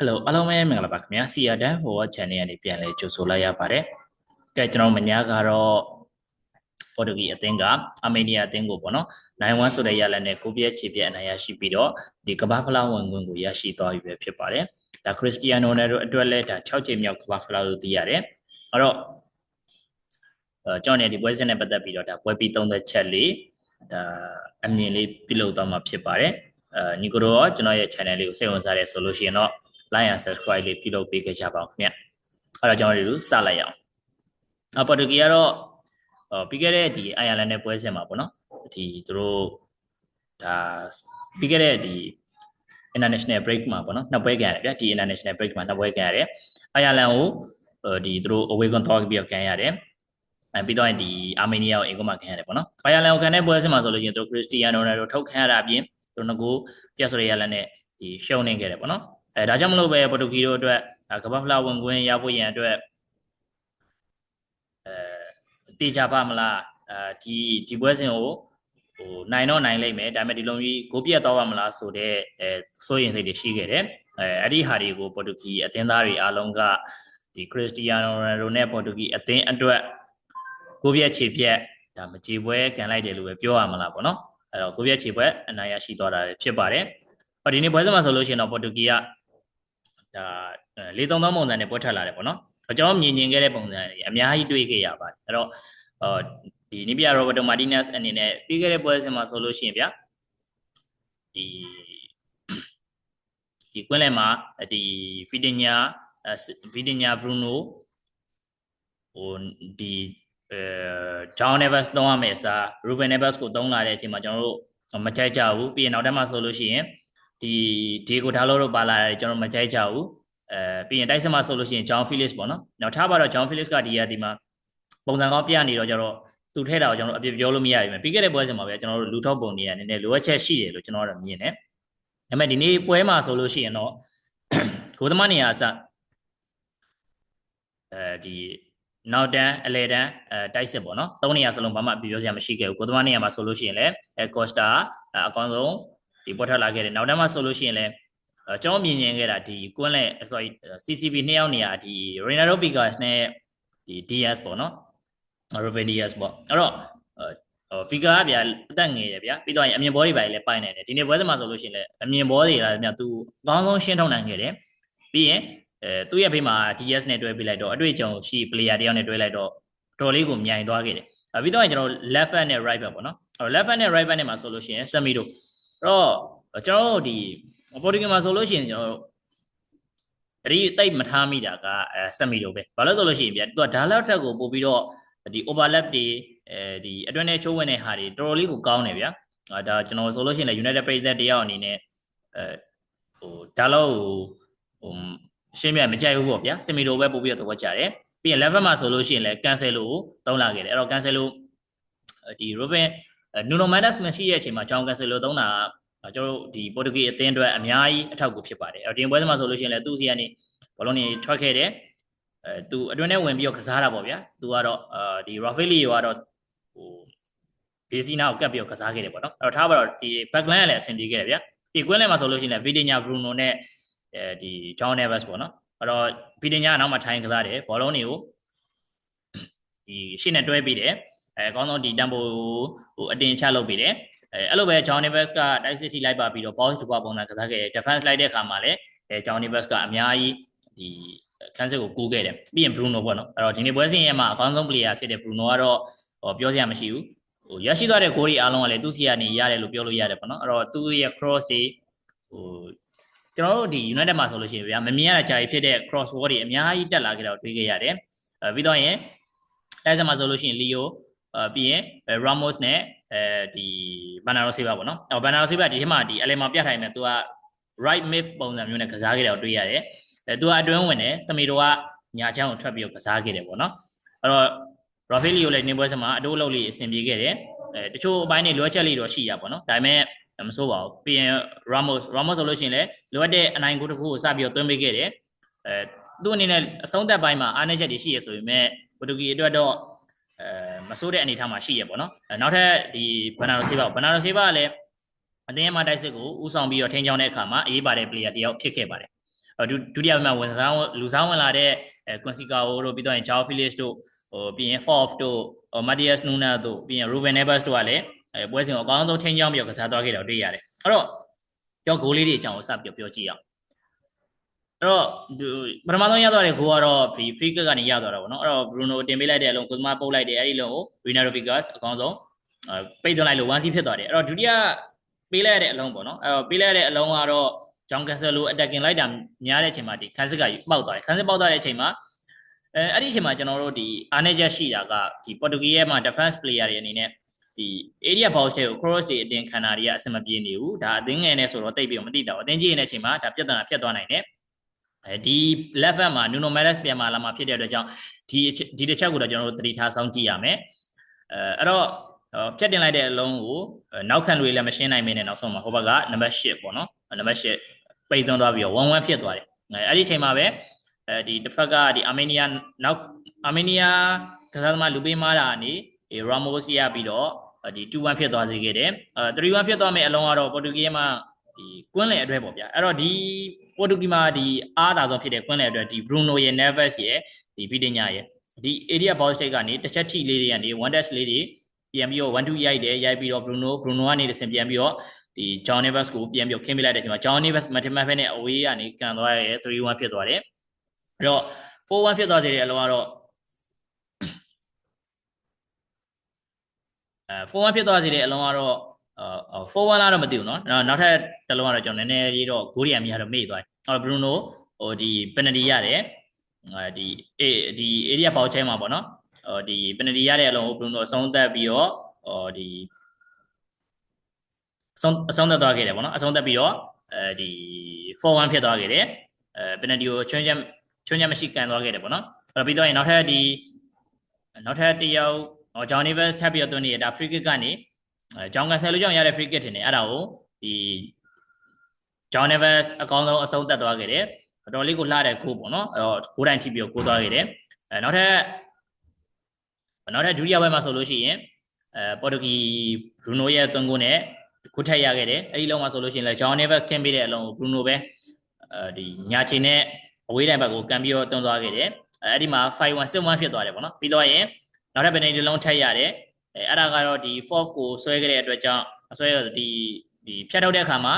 Hello အားလုံးပဲမင်္ဂလာပါခင်ဗျာ CR Dan Forward Channel ကနေပြန်လဲကြိုဆိုလိုက်ရပါတယ်။ကဲကျွန်တော်မညာကတော့ပေါ်တူဂီအသင်းကအမေနီးယားအသင်းကိုပေါ့နော်91ဆိုတဲ့ရလနဲ့ကိုပြည့်ချေပြည့်အနိုင်ရရှိပြီးတော့ဒီကမ္ဘာဖလားဝင်ခွင့်ကိုရရှိသွားပြီပဲဖြစ်ပါတယ်။ဒါခရစ္စတီယာနိုနယ်တို့အတွက်လဲဒါ6ချိန်မြောက်ကမ္ဘာဖလားလို့သိရတယ်။အဲ့တော့အဲကျွန်တော်နေဒီပွဲစဉ်နဲ့ပတ်သက်ပြီးတော့ဒါပွဲပြီး30ချက်လေးဒါအမြင်လေးပြုလုပ်သွားမှာဖြစ်ပါတယ်။အဲညီကိုတော့ကျွန်တော်ရဲ့ channel လေးကိုစိတ်ဝင်စားတယ်ဆိုလို့ရှိရင်တော့ like and subscribe လေးပြုလုပ်ပေးခဲ့ကြပါဦးခင်ဗျအဲ့တော့ကျွန်တော်တို့စလိုက်ရအောင်အပေါ်တူဂီကတော့ပြီးခဲ့တဲ့ဒီအိုင်ယာလန်နဲ့ပွဲစဉ်မှာပေါ့နော်ဒီသူတို့ဒါပြီးခဲ့တဲ့ဒီ international break မှာပေါ့နော်နှစ်ပွဲကန်ရတယ်ဗျဒီ international break မှာနှစ်ပွဲကန်ရတယ်အိုင်ယာလန်ကိုဒီသူတို့ away gon တော့ပြီးတော့ကန်ရတယ်အဲပြီးတော့ဒီအာမေးနီးယားကိုအင်ကိုမှာခံရတယ်ပေါ့နော်။အိုင်ယာလန်ကိုခံတဲ့ပွဲစဉ်မှာဆိုလို့ချင်းသူခရစ္စတီယာနိုရိုနယ်ဒိုထုတ်ခံရတာအပြင်သူတို့ငကိုပြက်ဆိုရီယာလန်နဲ့ဒီရှုံးနေခဲ့တယ်ပေါ့နော် အဲဒါကြောင့်မလို့ပဲပေါ်တူဂီတို့အတွက်ကမ္ဘာဖလားဝင်ခွင့်ရဖို့ရန်အတွက်အဲတေချာပါမလားအဲဒီဒီပွဲစဉ်ကိုဟိုနိုင်တော့နိုင်လိမ့်မယ်ဒါပေမဲ့ဒီလိုမျိုးကိုပြတ်တော့ပါမလားဆိုတော့အဲစိုးရင်စိတ်တွေရှိခဲ့တယ်အဲအဲ့ဒီဟာတွေကိုပေါ်တူဂီအသင်းသားတွေအားလုံးကဒီခရစ္စတီယာနိုရိုနယ်ဒိုနဲ့ပေါ်တူဂီအသင်းအတွက်ကိုပြတ်ခြေပြက်ဒါမကြေပွဲကန်လိုက်တယ်လို့ပဲပြောရမလားပေါ့နော်အဲ့တော့ကိုပြတ်ခြေပွဲအနိုင်ရရှိသွားတာဖြစ်ပါတယ်။ဟောဒီနေ့ပွဲစဉ်မှာဆိုလို့ရှိရင်တော့ပေါ်တူဂီက ဒါလေးသုံးသုံးပုံစံနဲ့ပွက်ထွက်လာတယ်ပေါ့နော်ကျွန်တော်မြင်မြင်ခဲ့တဲ့ပုံစံတွေအများကြီးတွေ့ခဲ့ရပါတယ်အဲ့တော့အော်ဒီနီးပြရောဘတ်တိုမာတီနက်စ်အနေနဲ့ပြီးခဲ့တဲ့ပွဲစဉ်မှာဆိုလို့ရှိရင်ဗျာဒီဒီကွင်းလယ်မှာဒီဖီတင်ညာဖီတင်ညာဘရူနိုဟိုဒီအဲဂျောင်းနေဗတ်စ်သုံးရမယ်စာရူဘန်နေဗတ်စ်ကိုသုံးလာတဲ့အချိန်မှာကျွန်တော်တို့မကြိုက်ကြဘူးပြီးရင်နောက်ထပ်မှာဆိုလို့ရှိရင် ဒီဒီကိုထားလို့တော့ပါလာတယ်ကျွန်တော်မကြိုက်ကြဘူးအဲပြီးရင်တိုက်စမဆိုလို့ရှိရင်ဂျွန်ဖီလစ်ပေါ့နော်နောက်ထားပါတော့ဂျွန်ဖီလစ်ကဒီရဒီမှာပုံစံကောင်းပြနေတော့ကျတော့သူထဲတာကိုကျွန်တော်အပြပြောလို့မရဘူးပြီးခဲ့တဲ့ပွဲစဉ်မှာပဲကျွန်တော်တို့လူထောက်ပုံတွေကနည်းနည်းလိုအပ်ချက်ရှိတယ်လို့ကျွန်တော်တို့မြင်တယ်ဒါပေမဲ့ဒီနေ့ပွဲမှာဆိုလို့ရှိရင်တော့ကိုသမားနေရာအစအဲဒီနောက်တန်းအလဲတန်းအဲတိုက်စစ်ပေါ့နော်သုံးနေရာစလုံးဘာမှပြောစရာမရှိခဲ့ဘူးကိုသမားနေရာမှာဆိုလို့ရှိရင်လည်းအဲကော့စတာအကောင်းဆုံး ဒီပေါ်ထွက်လာခဲ့တယ်နောက်တန်းမှာဆိုလို့ရှိရင်လည်းကျွန်တော်မြင်မြင်ခဲ့တာဒီကွန်းလက် sorry CCB နှစ်ယောက်နေရာဒီ Ronaldo Pigas နဲ့ဒီ DS ပေါ့နော် Ruben Dias ပေါ့အဲ့တော့ဟို figure ကဗျာအသက်ငယ်တယ်ဗျာပြီးတော့ရင်အမြင်ဘောတွေပါလေပိုင်နေတယ်ဒီနေ့ပွဲသမားဆိုလို့ရှိရင်လည်းအမြင်ဘောတွေလားဗျာသူအကောင်းဆုံးရှင်းထုတ်နိုင်ခဲ့တယ်ပြီးရင်အဲသူ့ရဲ့ဖေးမှာ DS နဲ့တွဲပြလိုက်တော့အတွေ့အကြုံရှိ player တယောက်နဲ့တွဲလိုက်တော့တော်လေးကိုမြိုင်သွားခဲ့တယ်ပြီးတော့ရင်ကျွန်တော် left back နဲ့ right back ပေါ့နော်အဲ့ left back နဲ့ right back နဲ့မှာဆိုလို့ရှိရင် Semi တို့အဲ့ တော့ကျွန်တော်တို့ဒီပေါ်တူဂီမှာဆိုလို့ရှိရင်ကျွန်တော်တို့တတိတိတ်မထားမိတာကအဲဆက်မီလို့ပဲဘာလို့ဆိုလို့ရှိရင်ဗျာသူကဒါလောက်ထက်ကိုပို့ပြီးတော့ဒီ overlap တွေအဲဒီအတွင်းထဲချိုးဝင်တဲ့ဟာတွေတော်တော်လေးကိုကောင်းတယ်ဗျာအဲဒါကျွန်တော်ဆိုလို့ရှိရင်လည်း United ပြည်သက်တယောက်အနေနဲ့အဲဟိုဒါလောက်ဟိုရှင်းပြမကြိုက်ဘူးပေါ့ဗျာစမီလိုပဲပို့ပြီးတော့သဘောကျတယ်ပြီးရင် level မှာဆိုလို့ရှိရင်လည်း cancel လို့သုံးလာခဲ့တယ်အဲ့တော့ cancel လို့ဒီ Robin Nuno Mendes မရှိတဲ့အချိန်မှာ John Cancel လို့သုံးတာကျွန်တော်တို့ဒီပေါ်တူဂီအသင်းအတွက်အများကြီးအထောက်အကူဖြစ်ပါတယ်အဲ့တော့ဒီပွဲစဉ်မှာဆိုလို့ရှိရင်လည်းသူ့စီကနေဘောလုံးတွေထွက်ခဲ့တယ်အဲသူအတွင်းထဲဝင်ပြီးတော့ကစားတာပေါ့ဗျာသူကတော့အာဒီ Rafaelio ကတော့ဟိုဘေစီနာကိုကပ်ပြီးတော့ကစားခဲ့တယ်ပေါ့နော်အဲ့တော့ထားပါတော့ဒီ backline ကလည်းအဆင်ပြေခဲ့တယ်ဗျာဒီကွင်းလဲမှာဆိုလို့ရှိရင်လည်း Vitinha Bruno နဲ့အဲဒီ John Neves ပေါ့နော်အဲ့တော့ Vitinha ကနောက်မှထိုင်ကစားတယ်ဘောလုံးတွေကိုဒီရှေ့နဲ့တွဲပြီးတယ် အဲအကောင်းဆုံးဒီတမ်ပိုဟိုအတင်ချလုပ်ပြီးတယ်အဲအဲ့လိုပဲ John Neves က Dice City လိုက်ပါပြီးတော့ box to box ပုံစံကစားခဲ့တယ် defense လိုက်တဲ့အခါမှာလည်းအဲ John Neves ကအများကြီးဒီခန်းစစ်ကိုကူးခဲ့တယ်ပြီးရင် Bruno ပေါ့နော်အဲ့တော့ဒီနေ့ပွဲစဉ်ရဲ့မှာအကောင်းဆုံး player ဖြစ်တဲ့ Bruno ကတော့ဟောပြောစရာမရှိဘူးဟိုရရှိသွားတဲ့ဂိုးတွေအားလုံးကလည်းသူ့စီကနေရတယ်လို့ပြောလို့ရတယ်ပေါ့နော်အဲ့တော့သူ့ရဲ့ cross တွေဟိုကျွန်တော်တို့ဒီ United မှာဆိုလို့ရှိရင်ဗျာမမြင်ရတဲ့ကြာကြီးဖြစ်တဲ့ cross wall တွေအများကြီးတက်လာခဲ့တော့တွေးခဲ့ရတယ်အဲပြီးတော့ရင်တိုက်စမှာဆိုလို့ရှိရင် Leo အဲ ပြီးရင် Ramos နဲ့အဲဒီဘန်နာရိုဆေးပါပေါ့နော်အော်ဘန်နာရိုဆေးပါဒီထဲမှာဒီအလဲမှာပြထိုင်မယ်သူက right mid ပုံစံမျိုးနဲ့ကစားခဲ့တယ်ကိုတွေ့ရတယ်အဲသူကအတွင်းဝင်တယ်စမီတိုကညာချမ်းကိုထွက်ပြီးတော့ကစားခဲ့တယ်ပေါ့နော်အဲ့တော့ Rafaelio လည်းနေပွဲစမှာအတိုးအလုပ်လေးအဆင်ပြေခဲ့တယ်အဲတချို့အပိုင်းတွေလိုအပ်ချက်လေးတော့ရှိရပါတော့ဒါပေမဲ့မစိုးပါဘူးပြီးရင် Ramos Ramos ဆိုလို့ရှိရင်လည်းလိုအပ်တဲ့အနိုင်ကိုတစ်ခုကိုစပြီးတော့သွင်းပေးခဲ့တယ်အဲသူ့အနေနဲ့အဆုံးသက်ပိုင်းမှာအားနည်းချက်တွေရှိရဆိုပေမဲ့ပိုတူဂီအတွက်တော့ အဲမဆိုးတဲ့အနေအထားမှာရှိရပေါ့နော်နောက်ထပ်ဒီဘန်နာရိုဆေးပါဘန်နာရိုဆေးပါကလည်းအတင်းမှာတိုက်စစ်ကိုဥဆောင်ပြီးတော့ထိန်းချောင်းတဲ့အခါမှာအရေးပါတဲ့ player တယောက်ဖြစ်ခဲ့ပါတယ်ဒုဒုတိယဘက်မှာဝန်ဆောင်လူဆောင်ဝင်လာတဲ့အဲ Quincy Cao တို့ပြီးတော့ရင် Joao Felix တို့ဟိုပြီးရင် Fourth တို့ဟို Matias Nunes တို့ပြီးရင် Ruben Neves တို့ကလည်းအဲပွဲစဉ်ကိုအကောင်းဆုံးထိန်းကျောင်းပြီးတော့ကစားသွားခဲ့တော့တွေ့ရတယ်အဲ့တော့ကြောက်ဂိုးလေးတွေအကြောင်းကိုစပြီးပြောကြည့်အောင် အဲ့တော့ပထမဆုံးရသွားတဲ့ဂိုးကတော့ free free kick ကနေရသွားတာပေါ့နော်အဲ့တော့ Bruno တင်ပေးလိုက်တဲ့အလုံးကိုသမားပုတ်လိုက်တယ်အဲ့ဒီလုံးကို Renato Vigas အကောင်းဆုံးအဲပိတ်သွင်းလိုက်လို့ 1C ဖြစ်သွားတယ်အဲ့တော့ဒုတိယပေးလိုက်တဲ့အလုံးပေါ့နော်အဲ့တော့ပေးလိုက်တဲ့အလုံးကတော့ဂျောင်ကန်ဆယ်လို attacking လိုက်တာများတဲ့အချိန်မှာဒီခန်းစစ်ကပေါက်သွားတယ်ခန်းစစ်ပေါက်သွားတဲ့အချိန်မှာအဲအဲ့ဒီအချိန်မှာကျွန်တော်တို့ဒီအားနေချက်ရှိတာကဒီ Portuguese ရဲ့မှာ defense player တွေအနေနဲ့ဒီ area box တွေကို cross တွေအတင်ခံတာတွေကအဆင်မပြေနေဘူးဒါအသင်းငယ်နဲ့ဆိုတော့တိတ်ပြီးမသိတော့အသင်းကြီးရဲ့အချိန်မှာဒါပြဿနာဖြစ်သွားနိုင်တယ် အဲဒီ left back မှာ Nuno Mendes ပြန်มาလာမှာဖြစ်တဲ့အတွက်ကြောင့်ဒီဒီတစ်ချက်ကိုတော့ကျွန်တော်တို့သတိထားစောင့်ကြည့်ရမယ်အဲအဲ့တော့ဖြတ်တင်လိုက်တဲ့အလုံးကိုနောက်ခံတွေလည်းမရှင်းနိုင်မင်းနဲ့နောက်ဆုံးမှာဟိုဘက်ကနံပါတ်8ပေါ့နော်နံပါတ်8ပိတ်သွင်းသွားပြီးတော့1-1ဖြစ်သွားတယ်အဲ့ဒီအချိန်မှာပဲအဲဒီတစ်ဖက်ကဒီအာမေးနီးယားနောက်အာမေးနီးယားကစားသမားလူပေးမားတာကနေရာမိုစ်ရပြီးတော့ဒီ2-1ဖြစ်သွားစေခဲ့တယ်အဲ3-1ဖြစ်သွားမယ့်အလုံးကတော့ပေါ်တူဂီမှာ ဒီကွင်းလယ်အတွဲပေါ့ဗျာအဲ့တော့ဒီပေါ်တူဂီမှာဒီအားသာဆုံးဖြစ်တဲ့ကွင်းလယ်အတွဲဒီ Bruno ရဲ့ Neves ရဲ့ဒီ Vitinha ရဲ့ဒီ area box state ကနေတစ်ချက်ထိလေးတွေကနေ one dash လေးတွေပြန်ပြီးတော့1 2ရိုက်တယ်ရိုက်ပြီးတော့ Bruno Bruno ကနေတစ်ဆင့်ပြန်ပြီးတော့ဒီ John Neves ကိုပြန်ပြီးခင်းပြလိုက်တဲ့အချိန်မှာ John Neves မထမဖက်နဲ့ away ကနေကန်သွားရဲ3-1ဖြစ်သွားတယ်အဲ့တော့4-1ဖြစ်သွားစေတဲ့အလုံးကတော့အဲ4-1ဖြစ်သွားစေတဲ့အလုံးကတော့ အာ4-1လားတော့မသိဘူးเนาะနောက်ထပ်တစ်လုံးကတော့ကျွန်တော်နည်းနည်းလေးတော့ဂိုးရီယာမြားတော့မေ့သွားတယ်အဲ့တော့ Bruno ဟိုဒီ penalty ရတယ်အဲဒီအေးဒီ area ပေါက်ချဲမှာပေါ့နော်ဟိုဒီ penalty ရတဲ့အလုံးကို Bruno အဆုံးသတ်ပြီးတော့ဟိုဒီအဆုံးအဆုံးသတ်သွားခဲ့တယ်ပေါ့နော်အဆုံးသတ်ပြီးတော့အဲဒီ4-1ဖြစ်သွားခဲ့တယ်အဲ penalty ကိုချွန်းချက်ချွန်းချက်မရှိကန်သွားခဲ့တယ်ပေါ့နော်အဲ့တော့ပြီးတော့ရင်နောက်ထပ်ဒီနောက်ထပ်တယောက်ဟောဂျောင်နီဗက်ထပ်ပြီးတော့သွင်းနေတာ free kick ကနေ အဲဂျောင်ကန်ဆယ်လိုကြောင့်ရတဲ့ free kick ထင်တယ်အဲ့ဒါကိုဒီဂျောင်နီဗက်အကောင်းဆုံးအဆုံးသတ်သွားခဲ့တယ်တော်တော်လေးကိုလှတဲ့ကိုပေါ့နော်အဲ့တော့ကိုတိုင်းထိပြီးတော့ကိုသွားခဲ့တယ်အဲနောက်ထပ်နောက်ထပ်ဒုတိယဘက်မှာဆိုလို့ရှိရင်အဲပေါ်တူဂီဘရူနိုရဲ့သွင်းကိုနဲ့ခုထက်ရခဲ့တယ်အဲ့ဒီလုံးမှာဆိုလို့ရှိရင်လည်းဂျောင်နီဗက်ခင်းပေးတဲ့အလုံးကိုဘရူနိုပဲအဲဒီညာချင်နဲ့အဝေးတိုင်းဘက်ကိုကန်ပြီးတော့တွန်းသွားခဲ့တယ်အဲ့ဒီမှာ5-1 6-1ဖြစ်သွားတယ်ပေါ့နော်ပြီးတော့ရင်နောက်ထပ်ဘယ်နေဒီလုံးထက်ရတယ် အဲအဲ့ဒါကတော့ဒီ fork ကိုဆွဲခဲ့တဲ့အတွက်ကြောင့်ဆွဲရဒီဒီဖြတ်ထုတ်တဲ့အခါမှာ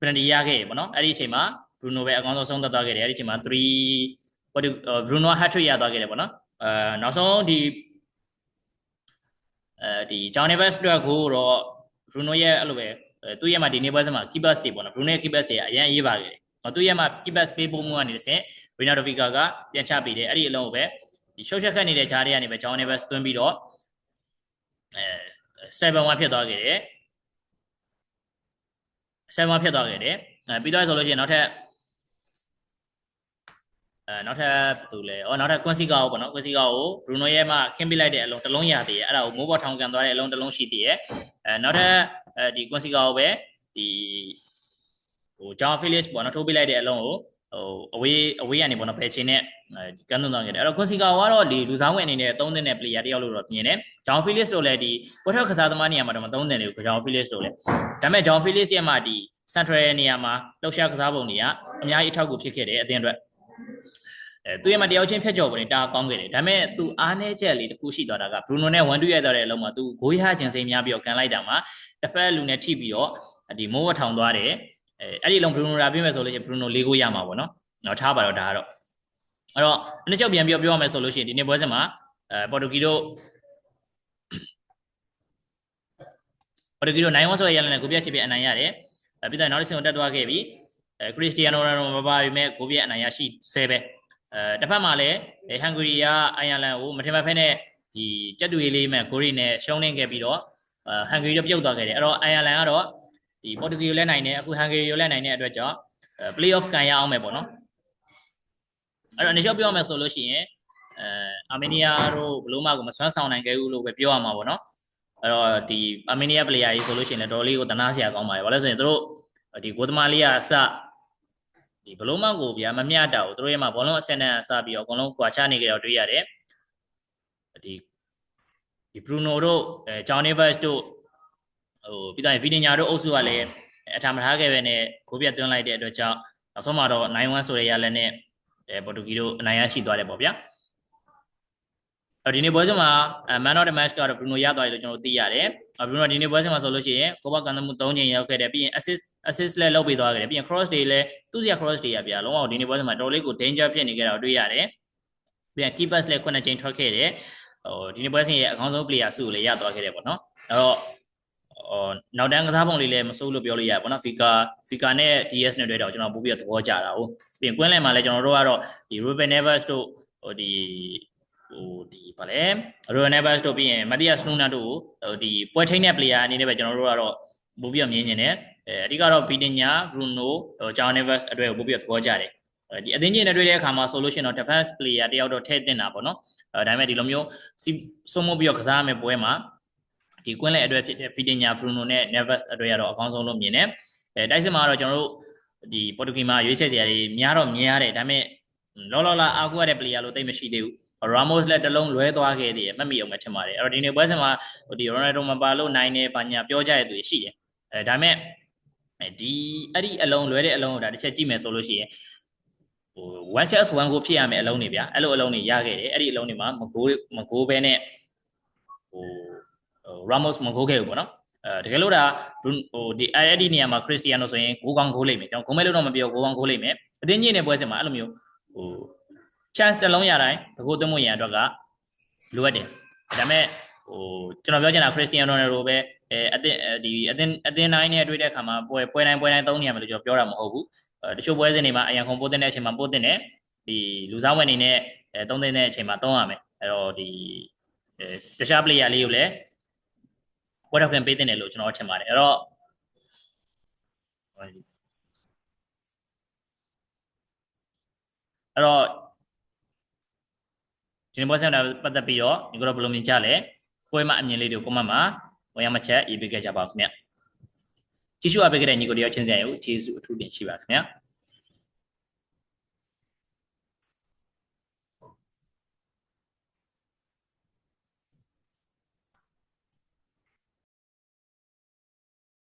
penalty ရခဲ့ပေါ့နော်အဲ့ဒီအချိန်မှာ Bruno ပဲအကောင်းဆုံးဆုံးသက်သွားခဲ့တယ်အဲ့ဒီအချိန်မှာ3 Bruno hat trick ရသွားခဲ့တယ်ပေါ့နော်အဲနောက်ဆုံးဒီအဲဒီ John Neves အတွက်ကိုတော့ Bruno ရဲ့အဲ့လိုပဲသူ့ရဲ့မှာဒီနေ့ပွဲစမှာ keepers တွေပေါ့နော် Bruno ရဲ့ keepers တွေကအရင်ရေးပါခဲ့တယ်သူ့ရဲ့မှာ keepers ပေးဖို့မှုကနေတစ်ဆင့် Renato Viga ကပြန်ချပေးတယ်အဲ့ဒီအလုံးကိုပဲဒီရှုပ်ချက်ခတ်နေတဲ့ဂျားတွေကနေပဲ John Neves သွင်းပြီးတော့ အဲ7-1ဖြစ်သွားခဲ့တယ်7-1ဖြစ်သွားခဲ့တယ်အဲပြီးတော့ဆိုလို့ရှိရင်နောက်ထပ်အဲနောက်ထပ်သူလဲဩနောက်ထပ် Quincy ကောပေါ့နော် Quincy ကောကို Bruno ရဲ့မှခင်းပစ်လိုက်တဲ့အလုံးတစ်လုံးရသေးရဲ့အဲ့ဒါကိုမိုးပေါ်ထောင်ကန်သွားတဲ့အလုံးတစ်လုံးရှိသေးရဲ့အဲနောက်ထပ်အဲဒီ Quincy ကောကိုပဲဒီဟို John Felix ပေါ့နော်ထိုးပစ်လိုက်တဲ့အလုံးကို ဟိုအဝေးအဝေးကနေပေါ့နော်ဖယ်ချင်းနဲ့ဒီကန်သွန်းသွားခဲ့တယ်အဲ့တော့ Quincy ကောကတော့ဒီလူဆောင်ဝင်အနေနဲ့3သင်းတဲ့ player တယောက်လို့တော့မြင်တယ် John Felix တို့လည်းဒီပေါ်ထောက်ကစားသမားနေရာမှာတော့မ3သင်းတယ်ကို John Felix တို့လည်းဒါပေမဲ့ John Felix ရဲ့မှာဒီ central နေရာမှာလှုပ်ရှားကစားပုံတွေကအများကြီးအထောက်အကူဖြစ်ခဲ့တယ်အသင်းအတွက်အဲသူရဲ့မှာတယောက်ချင်းဖြတ်ကျော်ပုံတွေတာကောင်းခဲ့တယ်ဒါပေမဲ့သူအားနည်းချက်လေးတစ်ခုရှိသွားတာက Bruno နဲ့1-2ရိုက်သွားတဲ့အလုံးမှာသူဂိုးရခြင်းစိမ်းများပြီးတော့ကန်လိုက်တာမှာတစ်ဖက်လူနဲ့ထိပြီးတော့ဒီမိုးဝထောင်သွားတယ် အဲအဲ့ဒီအလုံး Bruno ရာပြည့်မဲ့ဆိုလို့ရှိရင် Bruno လေးကိုရမှာပေါ့နော်တော့ထားပါတော့ဒါကတော့အဲ့တော့အနှစ်ချုပ်ပြန်ပြောပြောရမယ်ဆိုလို့ရှိရင်ဒီနေ့ပွဲစဉ်မှာအဲပေါ်တူဂီတို့ပေါ်တူဂီတို့နိုင်ဝဆိုရရလည်းကိုပြက်ချစ်ပြအနိုင်ရတယ်အဲပြီးတော့နောက်တစ်ဆင့်ကိုတက်သွားခဲ့ပြီအဲခရစ္စတီယာနိုရိုနယ်ဒိုမပါပြီမဲ့ကိုပြက်အနိုင်ရရှိဆဲပဲအဲတစ်ဖက်မှာလည်းဟန်ဂရီကအိုင်ယာလန်ကိုမထင်မှတ်ဖက်နဲ့ဒီကြက်တူရေးလေးမဲ့ကိုရီနဲ့ရှုံးနေခဲ့ပြီးတော့ဟန်ဂရီတော့ပြုတ်သွားခဲ့တယ်အဲ့တော့အိုင်ယာလန်ကတော့ ဒီပေါ်တူဂီကိုလည်းနိုင်တယ်အခုဟန်ဂရီကိုလည်းနိုင်တဲ့အတွက်ကြောင့် play off ကန်ရအောင်မယ်ပေါ့နော်အဲ့တော့အနေချုပ်ပြောရမယ်ဆိုလို့ရှိရင်အဲအာမေးနီးယားတို့ဘလို့မှကိုမဆွမ်းဆောင်နိုင်ခဲ့ဘူးလို့ပဲပြောရမှာပေါ့နော်အဲ့တော့ဒီအာမေးနီးယား player ကြီးဆိုလို့ရှိရင်လည်းတော်လေးကိုတနာစရာကောင်းပါတယ်ဘာလို့လဲဆိုရင်တို့ဒီဂိုသမားလေးကအစဒီဘလို့မှကိုဗျာမမျှတာဘူးတို့ရဲ့မှာဘောလုံးအဆင့်နဲ့အစပြီးတော့အကုန်လုံးကွာချနေကြတော့တွေ့ရတယ်ဒီဒီ Bruno တို့အဲ John Neves တို့ ဟိုပြီးတော့ Vitinha တို့အုပ်စုကလည်းအထာမထားခဲ့ပဲနဲ့ကိုပြတ်သွင်းလိုက်တဲ့အတွက်ကြောင့်နောက်ဆုံးမှာတော့9-1ဆိုတဲ့ရလက်နဲ့အဲပေါ်တူဂီတို့အနိုင်ရရှိသွားတယ်ပေါ့ဗျာအဲဒီနေ့ပွဲစဉ်မှာ man of the match ကတော့ Bruno ရသွားတယ်လို့ကျွန်တော်သိရတယ်။ Bruno ဒီနေ့ပွဲစဉ်မှာဆိုလို့ရှိရင်ကိုဘကန်သမှု3ချိန်ရောက်ခဲ့တယ်ပြီးရင် assist assist လည်းလုပ်ပေးသွားခဲ့တယ်ပြီးရင် cross တွေလည်းသူ့စီ cross တွေရပြလုံးဝဒီနေ့ပွဲစဉ်မှာတော်လေးကို danger ဖြစ်နေကြတာကိုတွေ့ရတယ်။ပြီးရင် keepers လည်း9ချိန်ထွက်ခဲ့တယ်။ဟိုဒီနေ့ပွဲစဉ်ရဲ့အကောင်းဆုံး player စုကိုလည်းရသွားခဲ့တယ်ပေါ့နော်။အဲ့တော့ဟို နောက်တန်းကစားပုံလေးလည်းမစိုးလို့ပြောလို့ရပါဘောနော် Fika Fika နဲ့ DS နဲ့တွေ့တော့ကျွန်တော်ပို့ပြီးတော့သဘောကျတာဟုတ်ပြီးရင်ကွင်းလယ်မှာလည်းကျွန်တော်တို့ကတော့ဒီ Ruben Neves တို့ဟိုဒီဟိုဒီဗာလဲ Ruben Neves တို့ပြီးရင် Matthias Nunes တို့ဟိုဒီပွဲထိန်းတဲ့ player အနေနဲ့ပဲကျွန်တော်တို့ကတော့ပို့ပြီးတော့မြင်နေတယ်အဲအဓိကတော့ Vitinha Bruno ဟို Joao Neves အတွက်ကိုပို့ပြီးတော့သဘောကျတယ်ဒီအသင်းကြီးနဲ့တွေ့တဲ့အခါမှာဆိုလို့ရှိရင်တော့ defense player တယောက်တော့ထည့်တင်တာပေါ့နော်အဲဒါပေမဲ့ဒီလိုမျိုးစုံမပြီးတော့ကစားရမယ့်ပွဲမှာ ဒီကွင်းလဲအတွက်ဖြစ်တဲ့ Vitinha Bruno နဲ့ Neves အတွက်ကတော့အကောင်းဆုံးလို့မြင်တယ်အဲတိုက်စစ်မှာတော့ကျွန်တော်တို့ဒီပေါ်တူဂီမှာရွေးချယ်စရာတွေများတော့မြင်ရတယ်ဒါပေမဲ့လောလောလာအားကိုးရတဲ့ player လို့သိမရှိသေးဘူး Ramos လည်းတလုံးလွဲသွားခဲ့သေးတယ်မှတ်မိအောင်မထင်ပါတယ်အဲ့တော့ဒီနေ့ပွဲစဉ်မှာဒီ Ronaldo မပါလို့နိုင်နေပါညာပြောကြရတဲ့သူရှိတယ်အဲဒါပေမဲ့ဒီအဲ့ဒီအလုံးလွဲတဲ့အလုံးကိုဒါတစ်ချက်ကြည့်မယ်ဆိုလို့ရှိရင်ဟို one chess one ကိုဖြစ်ရမယ်အလုံးတွေဗျာအဲ့လိုအလုံးတွေရခဲ့တယ်အဲ့ဒီအလုံးတွေမှာမကိုးမကိုးဘဲနဲ့ဟို Ramos မကိုးခဲ့ဘူးပေါ့နော်အဲတကယ်လို့ဒါဟိုဒီအဲ့ဒီနေရာမှာခရစ္စတီယာနိုဆိုရင်ဂိုးကောင်းဂိုးလိမ့်မယ်ကျွန်တော်ဂိုးမဲလို့တော့မပြောဂိုးကောင်းဂိုးလိမ့်မယ်အတင်းကြီးနေပွဲစဉ်မှာအဲ့လိုမျိုးဟို chance တစ်လုံးရတိုင်းတကူသွင်းမှုရန်အတွက်ကလိုအပ်တယ်ဒါပေမဲ့ဟိုကျွန်တော်ပြောချင်တာခရစ္စတီယာနိုရိုနယ်ဒိုပဲအဲအတင်းဒီအတင်းအတင်းတိုင်းနဲ့တွေ့တဲ့အခါမှာပွဲပွဲတိုင်းပွဲတိုင်းသုံးနေရမယ်လို့ကျွန်တော်ပြောတာမဟုတ်ဘူးအဲတချို့ပွဲစဉ်တွေမှာအရန်ခုံပိုးတဲ့အချိန်မှာပိုးတဲ့ဒီလူစားဝင်နေနဲ့အဲသုံးတဲ့အချိန်မှာသုံးရမယ်အဲ့တော့ဒီအဲတခြား player လေးကိုလည်း ပွဲတော့ခင်ပေးတဲ့လို့ကျွန်တော်ထင်ပါတယ်အဲ့တော့အဲ့တော့ဒီနေ့ပွဲစဉ်နဲ့ပတ်သက်ပြီးတော့ဒီကတော့ဘယ်လိုမြင်ကြလဲပွဲမှာအမြင်လေးတွေကို comment မှာဝင်ရမှချက်ရေးပေးခဲ့ကြပါဦးခင်ဗျကြည့်ရှုအားပေးခဲ့တဲ့ညီကိုတယောက်ချင်းစီကိုကျေးဇူးအထူးတင်ရှိပါခင်ဗျာ